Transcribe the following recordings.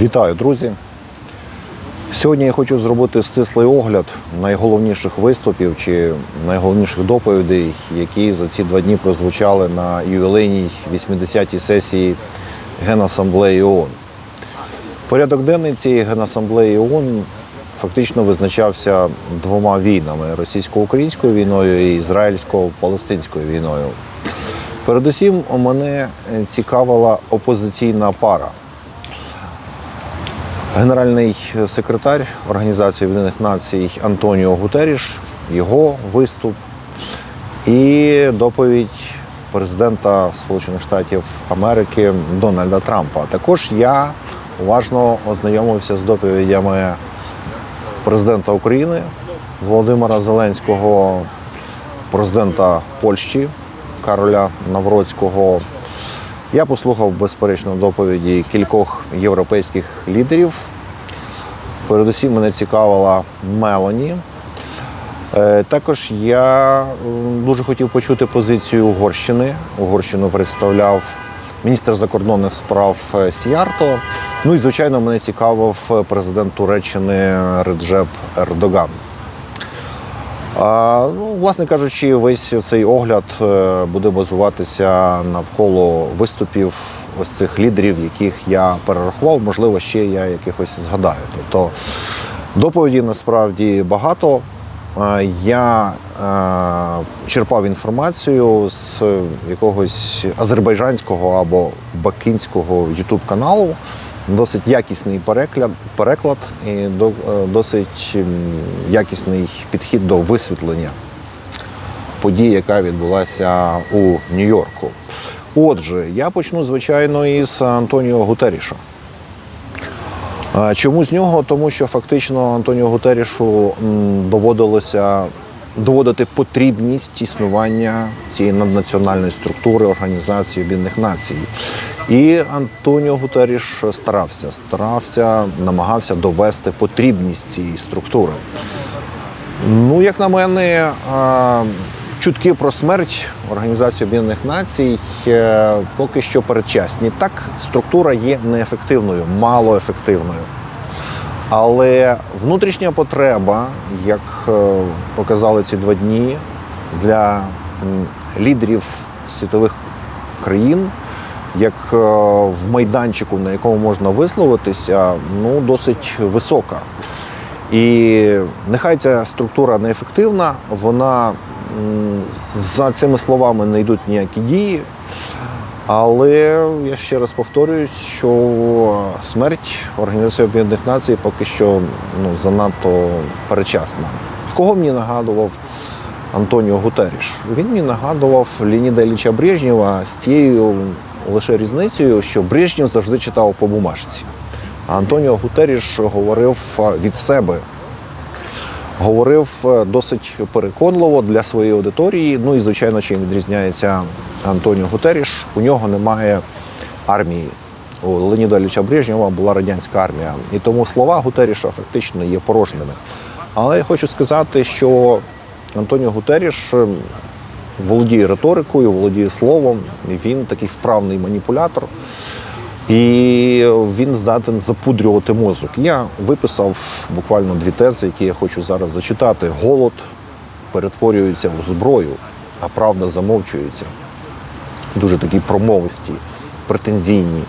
Вітаю, друзі! Сьогодні я хочу зробити стислий огляд найголовніших виступів чи найголовніших доповідей, які за ці два дні прозвучали на ювілейній 80-й сесії Генасамблеї ООН. Порядок денний цієї Генасамблеї ООН фактично визначався двома війнами російсько-українською війною і ізраїльсько-палестинською війною. Передусім, мене цікавила опозиційна пара. Генеральний секретар Організації Об'єднаних Націй Антоніо Гутеріш, його виступ і доповідь президента Сполучених Штатів Америки Дональда Трампа. Також я уважно ознайомився з доповідями президента України Володимира Зеленського, президента Польщі Кароля Навроцького. Я послухав безперечно доповіді кількох європейських лідерів. Передусім мене цікавила Мелані. Е, Також я дуже хотів почути позицію Угорщини. Угорщину представляв міністр закордонних справ е, Сіярто. Ну і звичайно мене цікавив е, президент Туреччини Реджеп Ердоган. Ну, власне кажучи, весь цей огляд е, буде базуватися навколо виступів ось цих лідерів, яких я перерахував. Можливо, ще я якихось згадаю. Тобто доповіді насправді багато. Е, Я е, черпав інформацію з якогось азербайджанського або бакинського ютуб каналу. Досить якісний переклад, переклад і до- е, досить якісний підхід до висвітлення подій, яка відбулася у Нью-Йорку. Отже, я почну, звичайно, із Антоніо Гутеріша. Чому з нього? Тому що фактично Антоніо Гутерішу доводилося доводити потрібність існування цієї наднаціональної структури Організації Об'єднаних Націй. І Антоніо Гутеріш старався, старався, намагався довести потрібність цієї структури. Ну, як на мене, чутки про смерть Організації Об'єднаних Націй е, поки що передчасні. Так, структура є неефективною, малоефективною. Але внутрішня потреба, як е, показали ці два дні, для лідерів світових країн, як е, в майданчику, на якому можна висловитися, ну досить висока. І нехай ця структура неефективна, вона за цими словами не йдуть ніякі дії. Але я ще раз повторююсь, що смерть Організації Об'єднаних Націй поки що ну, занадто перечасна. Кого мені нагадував Антоніо Гутеріш? Він мені нагадував Леоніда Ілліча Брежнєва з тією лише різницею, що Брежнєв завжди читав по бумажці. А Антоніо Гутеріш говорив від себе. Говорив е, досить переконливо для своєї аудиторії. Ну і звичайно, чим відрізняється Антоніо Гутеріш. У нього немає армії. У Леоніда Ілліча Брежнєва була радянська армія. І тому слова Гутеріша фактично є порожніми. Але я хочу сказати, що Антоніо Гутеріш е, володіє риторикою, володіє словом, він такий вправний маніпулятор. І він здатен запудрювати мозок. Я виписав буквально дві тези, які я хочу зараз зачитати. Голод перетворюється у зброю, а правда замовчується. Дуже такі промовисті, претензійні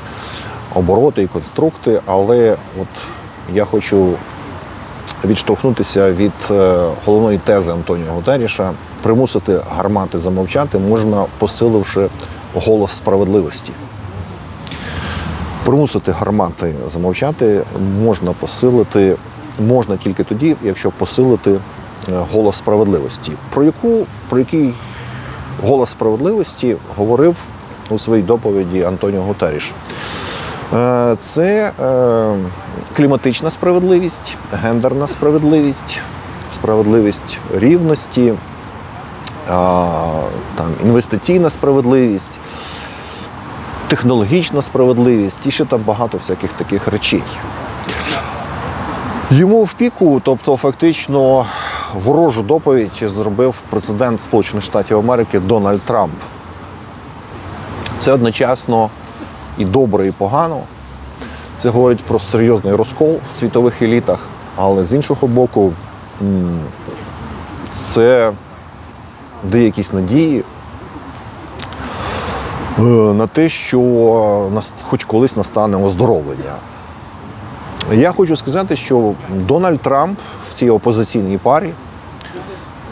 обороти і конструкти. Але от я хочу відштовхнутися від е, головної тези Антоніо Гутеріша. Примусити гармати замовчати можна, посиливши голос справедливості. Примусити гармати замовчати можна посилити, можна тільки тоді, якщо посилити е, голос справедливості. Про яку про який голос справедливості говорив у своїй доповіді Антоніо Гутеріш. Е, Це е, кліматична справедливість, гендерна справедливість, справедливість рівності, там, інвестиційна справедливість, технологічна справедливість і ще там багато всяких таких речей. Йому в піку, тобто фактично ворожу доповідь зробив президент Сполучених Штатів Америки Дональд Трамп. Це одночасно і добре, і погано. Це говорить про серйозний розкол в світових елітах, але з іншого боку, це дає якісь надії на те, що хоч колись настане оздоровлення. Я хочу сказати, що Дональд Трамп в цій опозиційній парі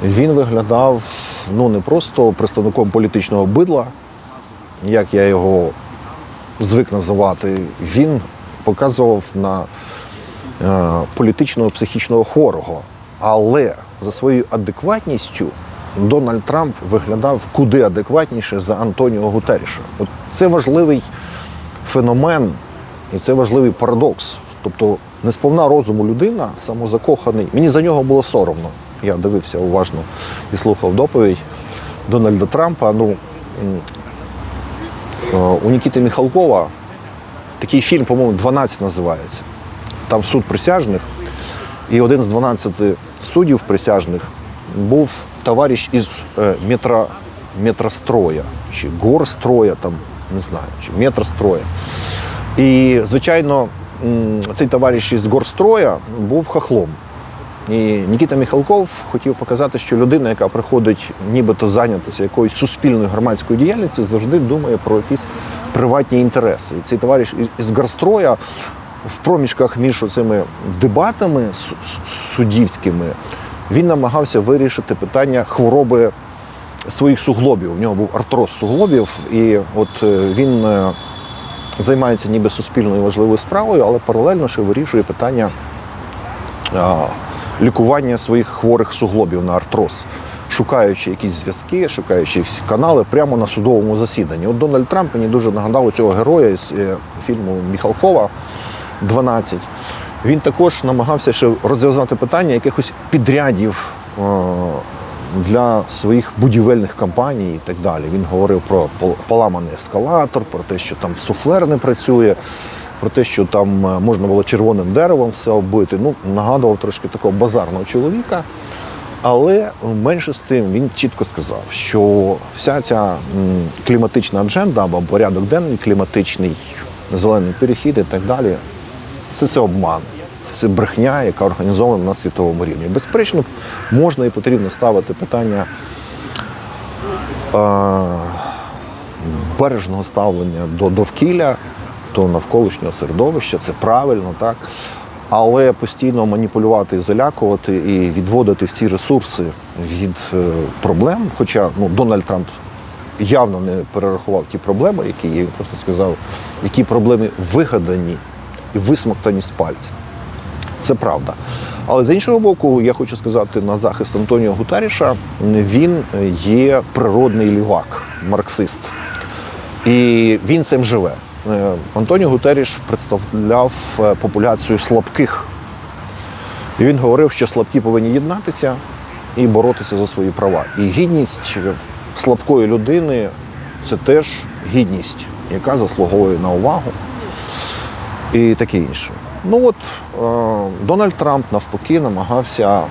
він виглядав ну не просто представником політичного бидла, як я його звик називати. Він показував на е, політичного психічного хворого. Але за своєю адекватністю Дональд Трамп виглядав куди адекватніше за Антоніо Гутеріша. От це важливий феномен і це важливий парадокс. Тобто, не сповна розуму людина, самозакоханий. Мені за нього було соромно. Я дивився уважно і слухав доповідь Дональда Трампа. Ну, е, у Нікіти Міхалкова такий фільм, по-моєму, 12 називається. Там суд присяжних, і один з 12 суддів присяжних був товариш із е, метро, метростроя, чи горстроя, там, не знаю, чи метростроя. І, звичайно, цей товариш із горстроя був хахлом. І Нікіта Міхалков хотів показати, що людина, яка приходить нібито зайнятися якоюсь суспільною громадською діяльністю, завжди думає про якісь приватні інтереси. І цей товариш із- горстроя в проміжках між цими дебатами су- су- суддівськими він намагався вирішити питання хвороби своїх суглобів. У нього був артроз суглобів, і от е, він е, займається ніби суспільною важливою справою, але паралельно ще вирішує питання лікування своїх хворих суглобів на артроз, шукаючи якісь зв'язки, шукаючи якісь канали прямо на судовому засіданні. От Дональд Трамп мені дуже нагадав цього героя із е, фільму Міхалкова 12. Він також намагався ще розв'язати питання якихось підрядів е, для своїх будівельних компаній і так далі. Він говорив про пол- поламаний ескалатор, про те, що там суфлер не працює, про те, що там е, можна було червоним деревом все оббити. Ну, нагадував трошки такого базарного чоловіка. Але менше з тим він чітко сказав, що вся ця кліматична адженда або порядок денний кліматичний, зелений перехід і так далі, все це обман, це брехня, яка організована на світовому рівні. Безперечно, можна і потрібно ставити питання е, бережного ставлення до довкілля, до навколишнього середовища, це правильно, так. Але постійно маніпулювати і залякувати і відводити всі ресурси від е, проблем. Хоча ну, Дональд Трамп явно не перерахував ті проблеми, які є. Він просто сказав, які проблеми вигадані і висмоктані з пальця. Це правда. Але з іншого боку, я хочу сказати на захист Антоніо Гутаріша, він є природний лівак, марксист. І він цим живе. Е, Антоніо Гутеріш представляв е, популяцію слабких. І він говорив, що слабкі повинні єднатися і боротися за свої права. І гідність слабкої людини це теж гідність, яка заслуговує на увагу і таке інше. Ну от е, Дональд Трамп навпаки намагався е,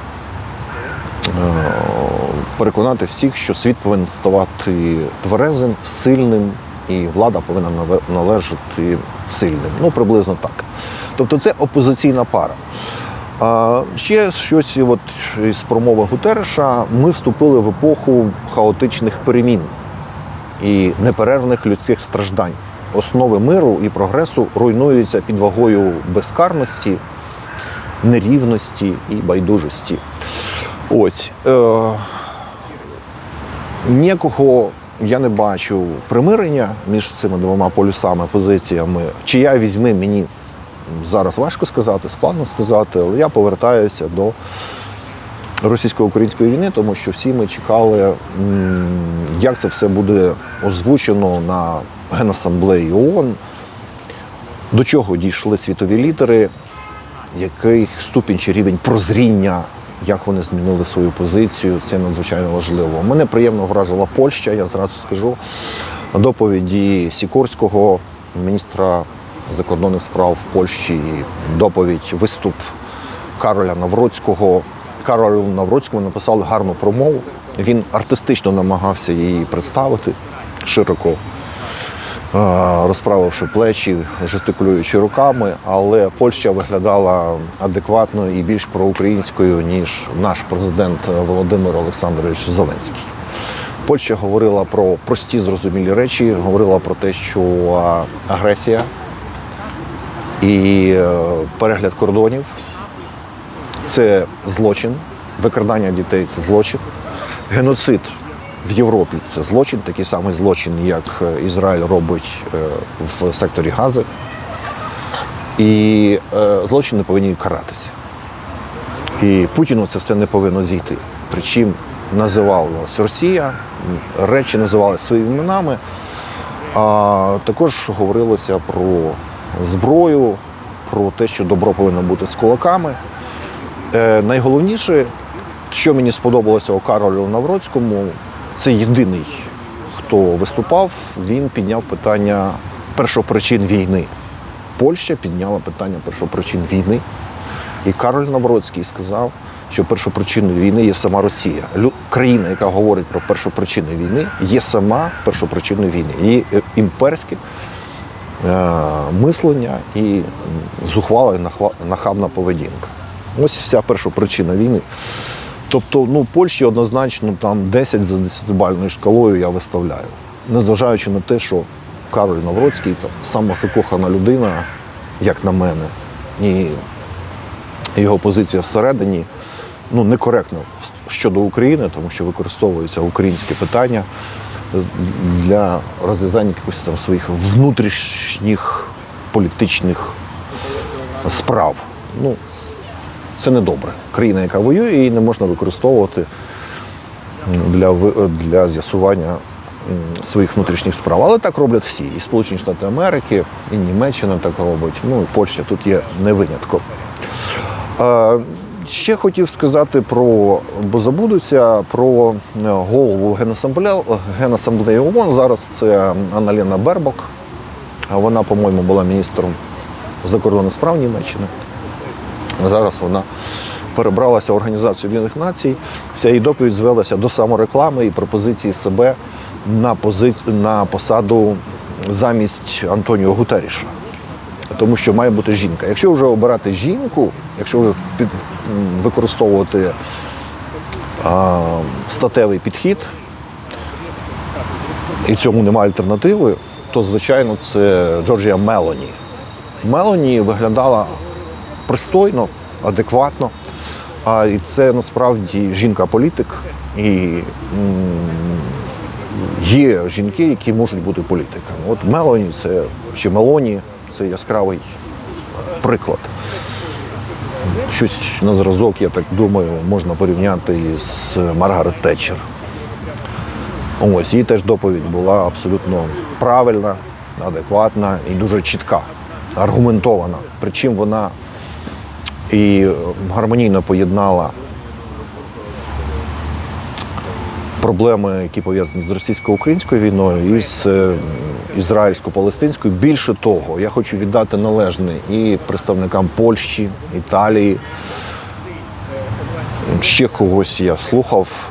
переконати всіх, що світ повинен ставати тверезим, сильним, і влада повинна належати сильним. Ну, приблизно так. Тобто це опозиційна пара. Ще щось от із промови Гутереша. Ми вступили в епоху хаотичних перемін і неперервних людських страждань. Основи миру і прогресу руйнуються під вагою безкарності, нерівності і байдужості. Ось. Е- ніякого я не бачу примирення між цими двома полюсами, позиціями. Чия візьми мені зараз важко сказати, складно сказати, але я повертаюся до російсько-української війни, тому що всі ми чекали, як це все буде озвучено на Генасамблеї ООН, до чого дійшли світові лідери, який ступінь чи рівень прозріння, як вони змінили свою позицію, це надзвичайно важливо. Мене приємно вразила Польща, я зразу скажу. Доповіді Сікорського, міністра закордонних справ Польщі, доповідь, виступ Кароля Навроцького. Каролю Навроцькому написали гарну промову. Він артистично намагався її представити широко. розправивши плечі, жестикулюючи руками, але Польща виглядала адекватною і більш проукраїнською, ніж наш президент Володимир Олександрович Зеленський. Польща говорила про прості зрозумілі речі, говорила про те, що агресія і е, перегляд кордонів це злочин, викрадання дітей це злочин, геноцид в Європі це злочин, такий самий злочин, як е, Ізраїль робить е, в секторі Гази. І е, злочини повинні каратися. І Путіну це все не повинно зійти. Причому називалась Росія, речі називали своїми іменами, а також говорилося про зброю, про те, що добро повинно бути з кулаками. Е, найголовніше, що мені сподобалося у Каролю Навроцькому, це єдиний, хто виступав, він підняв питання першопричин війни. Польща підняла питання першопричин війни. І Кароль Навроцький сказав, що першопричиною війни є сама Росія. Країна, яка говорить про першопричини війни, є сама першопричиною війни. Її е, імперське е, мислення і зухвала і нахабна поведінка. Ось вся першопричина війни. Тобто, ну, Польщі однозначно там 10 за 10-бальною шкалою я виставляю. Незважаючи на те, що Кароль Навроцький там сама закохана людина, як на мене, і його позиція всередині ну, некоректна щодо України, тому що використовується українське питання для розв'язання якихось там своїх внутрішніх політичних справ. Ну, це не добре. Країна, яка воює, її не можна використовувати для, для з'ясування своїх внутрішніх справ. Але так роблять всі. І Сполучені Штати Америки, і Німеччина так робить, ну і Польща тут є не винятком. Ще хотів сказати про, бо забудуться про е, голову Генасамблеї, ООН. Зараз це Анна-Лена Бербок. Вона, по-моєму, була міністром закордонних справ Німеччини. Зараз вона перебралася в Організацію Об'єднаних Націй. Вся її доповідь звелася до самореклами і пропозиції себе на, пози... на посаду замість Антоніо Гутеріша. Тому що має бути жінка. Якщо вже обирати жінку, якщо вже під... використовувати а, статевий підхід, і цьому немає альтернативи, то звичайно це Джорджія Мелоні. Мелоні виглядала пристойно, адекватно. А і це насправді жінка-політик. І є жінки, які можуть бути політиками. От Мелоні це чи Мелоні це яскравий приклад. Щось на зразок, я так думаю, можна порівняти із Маргарет Тетчер. Ось її теж доповідь була абсолютно правильна, адекватна і дуже чітка, аргументована. Причому вона і гармонійно поєднала проблеми, які пов'язані з російсько-українською війною і з е, ізраїльсько-палестинською. Більше того, я хочу віддати належне і представникам Польщі, Італії, ще когось я слухав,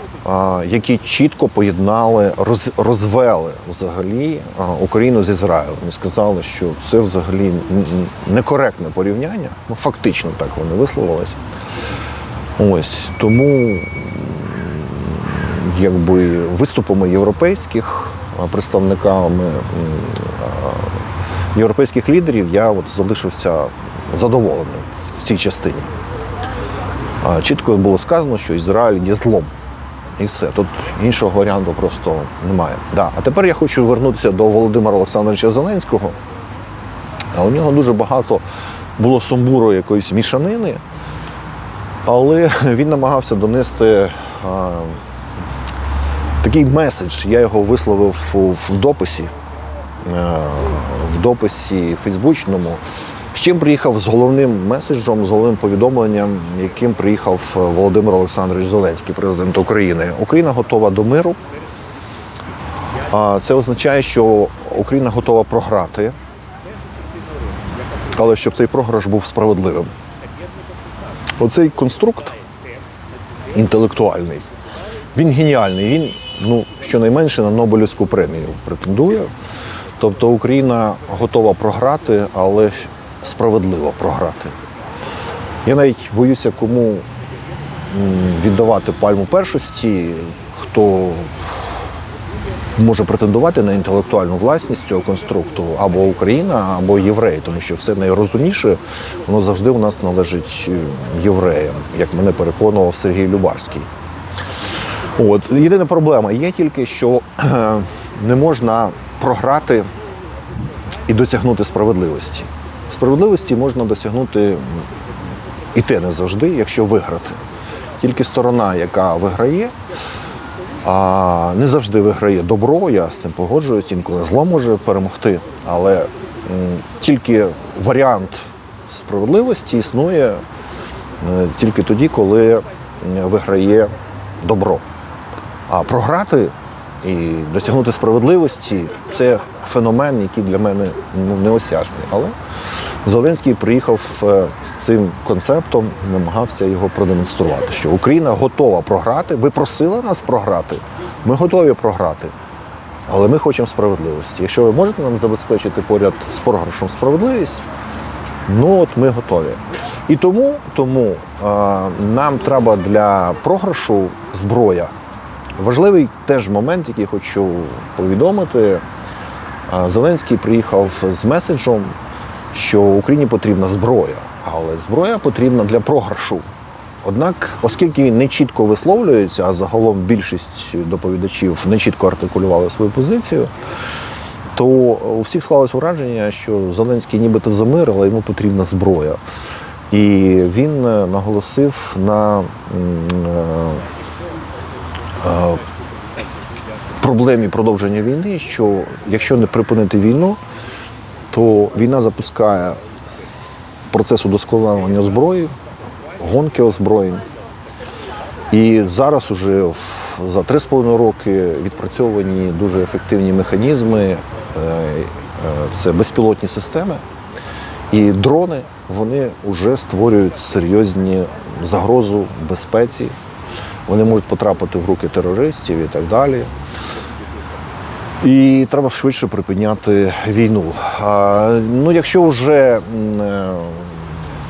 які чітко поєднали, роз- розвели взагалі Україну з Ізраїлем і сказали, що це взагалі некоректне порівняння. Ну, фактично так вони висловилися. Ось тому якби виступами європейських представниками європейських лідерів я от залишився задоволеним в цій частині. Чітко було сказано, що Ізраїль є злом. І все. Тут іншого варіанту просто немає. Да. А тепер я хочу вернутися до Володимира Олександровича Зеленського. У нього дуже багато було сумбуру якоїсь мішанини, але він намагався донести а, такий меседж. Я його висловив в дописі, е, в дописі фейсбучному. З чим приїхав з головним меседжем, з головним повідомленням, яким приїхав е, Володимир Олександрович Зеленський, президент України. Україна готова до миру. Це означає, що Україна готова програти, але щоб цей програш був справедливим. Оцей конструкт інтелектуальний, він геніальний. Він, ну, щонайменше на Нобелівську премію претендує, Тобто Україна готова програти, але справедливо програти. Я навіть боюся, кому віддавати пальму першості, хто може претендувати на інтелектуальну власність цього конструкту або Україна, або євреї, тому що все найрозумніше, воно завжди у нас належить е, євреям, як мене переконував Сергій Любарський. От єдина проблема є тільки, що е, не можна програти і досягнути справедливості. Справедливості можна досягнути і те не завжди, якщо виграти. Тільки сторона, яка виграє, а не завжди виграє добро, я з цим погоджуюсь, інколи зло може перемогти. Але тільки варіант справедливості існує е, тільки тоді, коли виграє добро. А програти і досягнути справедливості це феномен, який для мене ну, неосяжний. Але Зеленський приїхав е, з цим концептом, намагався його продемонструвати, що Україна готова програти. Ви просили нас програти, ми готові програти. Але ми хочемо справедливості. Якщо ви можете нам забезпечити поряд з програшем справедливість, ну от ми готові. І тому, тому е, нам треба для програшу зброя. Важливий теж момент, який хочу повідомити. А, Зеленський приїхав з меседжем, що Україні потрібна зброя, але зброя потрібна для програшу. Однак, оскільки він не чітко висловлюється, а загалом більшість доповідачів не чітко артикулювали свою позицію, то у всіх склалось враження, що Зеленський нібито за мир, але йому потрібна зброя. І він е, наголосив на е, е, проблемі продовження війни, що якщо не припинити війну, то війна запускає процес удосконалення зброї, гонки озброєнь. І зараз уже за 3,5 роки відпрацьовані дуже ефективні механізми, е, е, це безпілотні системи. І дрони вони вже створюють серйозні загрозу безпеці. Вони можуть потрапити в руки терористів і так далі. І треба швидше припиняти війну. Ну, якщо вже е,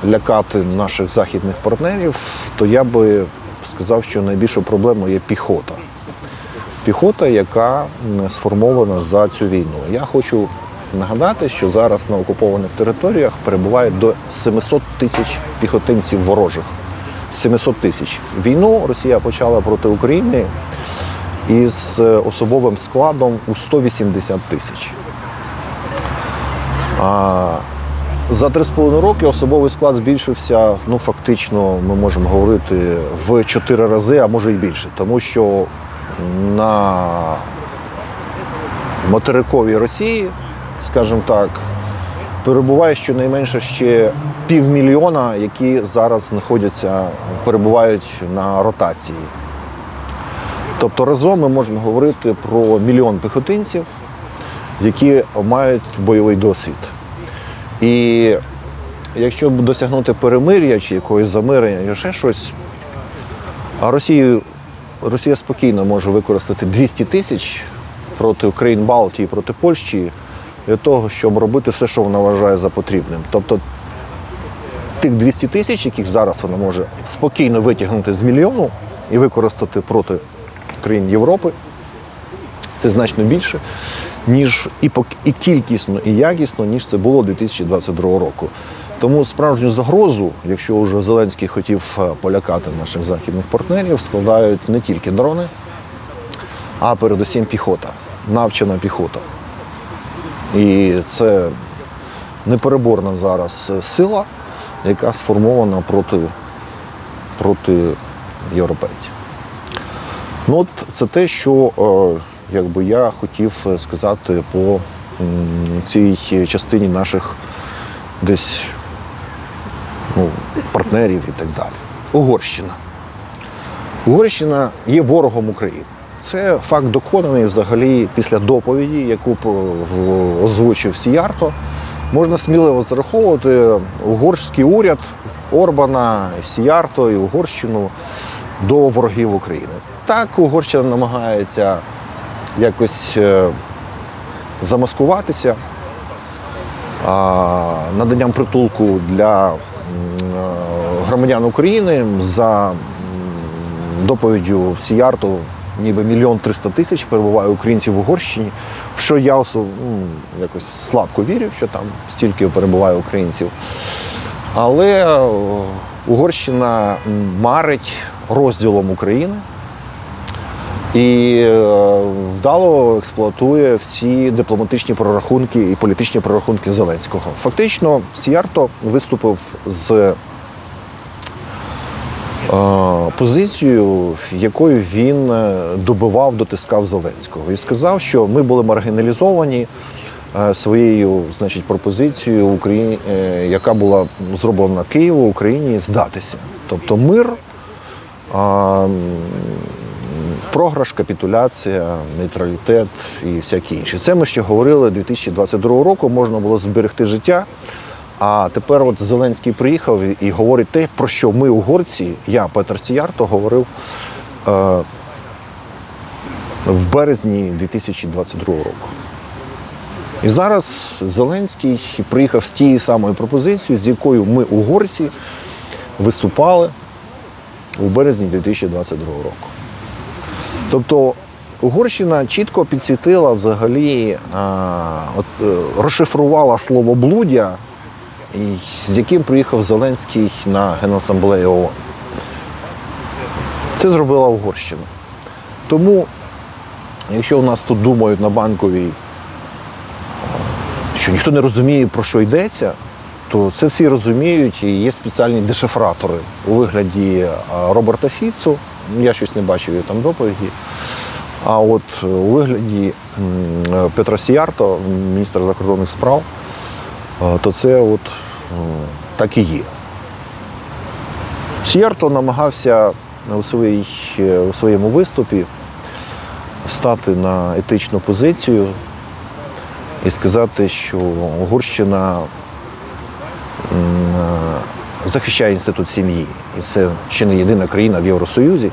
лякати наших західних партнерів, то я би сказав, що найбільшою проблемою є піхота. Піхота, яка сформована за цю війну. Я хочу нагадати, що зараз на окупованих територіях перебуває до 700 тисяч піхотинців ворожих. 700 тисяч. Війну Росія почала проти України із е, особовим складом у 180 тисяч. За 3,5 роки особовий склад збільшився, ну фактично, ми можемо говорити, в 4 рази, а може й більше. Тому що на материковій Росії, скажімо так, перебуває щонайменше ще півмільйона, які зараз знаходяться, перебувають на ротації. Тобто разом ми можемо говорити про мільйон піхотинців, які мають бойовий досвід. І якщо досягнути перемир'я чи якогось замирення, ще щось, а Росію, Росія спокійно може використати 200 тисяч проти країн Балтії, проти Польщі, для того, щоб робити все, що вона вважає за потрібним. Тобто тих 200 тисяч, яких зараз вона може спокійно витягнути з мільйону і використати проти країн Європи, це значно більше, ніж і, пок- і кількісно, і якісно, ніж це було 2022 року. Тому справжню загрозу, якщо вже Зеленський хотів е, полякати наших західних партнерів, складають не тільки дрони, а передусім піхота, навчена піхота. І це непереборна зараз е, сила, яка сформована проти, проти європейців. Ну, от це те, що е, якби я хотів е, сказати по цій частині наших десь ну, партнерів і так далі. Угорщина. Угорщина є ворогом України. Це факт доконаний взагалі після доповіді, яку озвучив Сіярто. Можна сміливо зараховувати угорський уряд Орбана, Сіярто і Угорщину до ворогів України. Так, Угорщина намагається якось е, замаскуватися наданням притулку для е, громадян України за доповіддю Сіярту, ніби мільйон триста тисяч перебуває українців в Угорщині, в що я м, якось слабко вірю, що там стільки перебуває українців. Але е, Угорщина марить розділом України і е, вдало експлуатує всі дипломатичні прорахунки і політичні прорахунки Зеленського. Фактично, Сіярто виступив з е, позицією, якою він е, добивав, дотискав Зеленського, і сказав, що ми були маргіналізовані своєю, значить, пропозицією Україні, яка була зроблена Києву Україні здатися. Тобто мир. Програш, капітуляція, нейтралітет і всякі інші. Це ми ще говорили 2022 року, можна було зберегти життя. А тепер от Зеленський приїхав і говорить те, про що ми, угорці, я, Петр Сіярто, говорив е, в березні 2022 року. І зараз Зеленський приїхав з тією самою пропозицією, з якою ми, угорці, виступали у березні 2022 року. Тобто Угорщина чітко підсвітила взагалі, от, е, розшифрувала слово блудя, з яким приїхав Зеленський на Генасамблею ООН. Це зробила Угорщина. Тому, якщо у нас тут думають на банковій, що ніхто не розуміє, про що йдеться, то це всі розуміють, і є спеціальні дешифратори у вигляді Роберта Фіцу. Я щось не бачив його там доповіді. А от е, у вигляді е, Петра Сіярто, міністра закордонних справ, е, то це от так і є. Сіярто намагався у, своїй, е, у своєму виступі стати на етичну позицію і сказати, що Угорщина захищає інститут сім'ї. І це ще не єдина країна в Євросоюзі,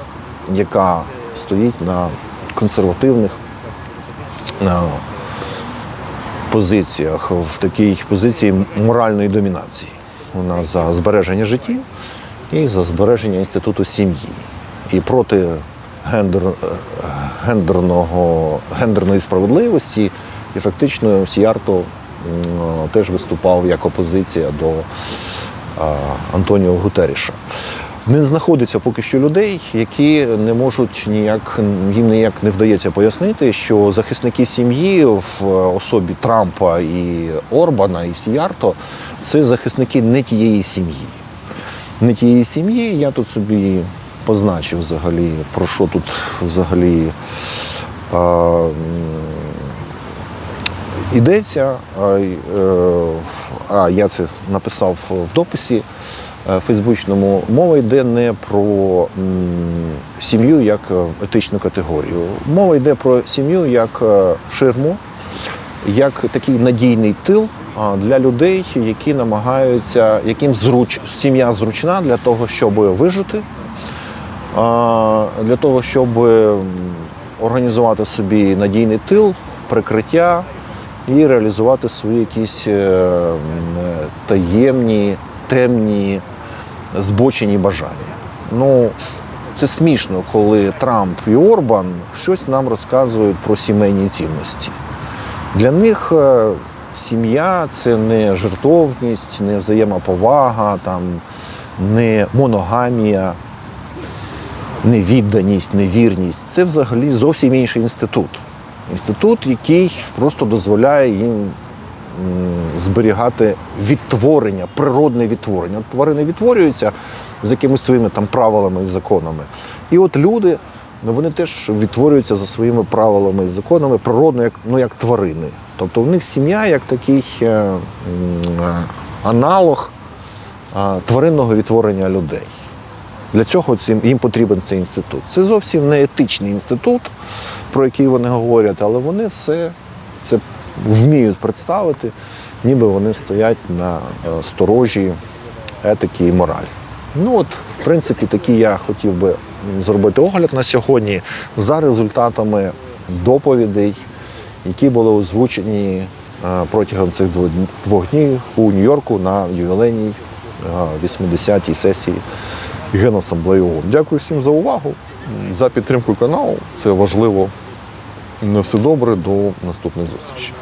яка стоїть на консервативних е, позиціях, в такій позиції моральної домінації. Вона за збереження життів і за збереження інституту сім'ї. І проти гендер, е, гендерного, гендерної справедливості. І фактично Сіярто е, теж виступав як опозиція до Антоніо Гутеріша. Не знаходиться поки що людей, які не можуть ніяк, їм ніяк не вдається пояснити, що захисники сім'ї в особі Трампа і Орбана і Сіярто це захисники не тієї сім'ї. Не тієї сім'ї. Я тут собі позначив взагалі, про що тут взагалі а, йдеться. А, е, а я це написав в дописі е, фейсбучному. Мова йде не про сім'ю як е, етичну категорію. Мова йде про сім'ю як е, ширму, як такий надійний тил для людей, які намагаються, яким зруч, сім'я зручна для того, щоб вижити, для того, щоб організувати собі надійний тил, прикриття і реалізувати свої якісь е, е, таємні, темні, збочені бажання. Ну, це смішно, коли Трамп і Орбан щось нам розказують про сімейні цінності. Для них е, сім'я це не жертовність, не взаємоповага, там, не моногамія, не відданість, не вірність. Це взагалі зовсім інший інститут. Інститут, який просто дозволяє їм зберігати відтворення, природне відтворення. От тварини відтворюються з якимись своїми там правилами і законами. І от люди, ну вони теж відтворюються за своїми правилами і законами, природно, як, ну, як тварини. Тобто в них сім'я як такий е, е, аналог тваринного відтворення людей. Для цього їм потрібен цей інститут. Це зовсім не етичний інститут, про який вони говорять, але вони все це вміють представити, ніби вони стоять на е, сторожі етики і моралі. Ну от, в принципі, такий я хотів би зробити огляд на сьогодні за результатами доповідей які були озвучені е, протягом цих двох днів у Нью-Йорку на ювілейній е, 80-й сесії Генасамблеї ООН. Дякую всім за увагу, за підтримку каналу. Це важливо. На все добре, до наступних зустрічей.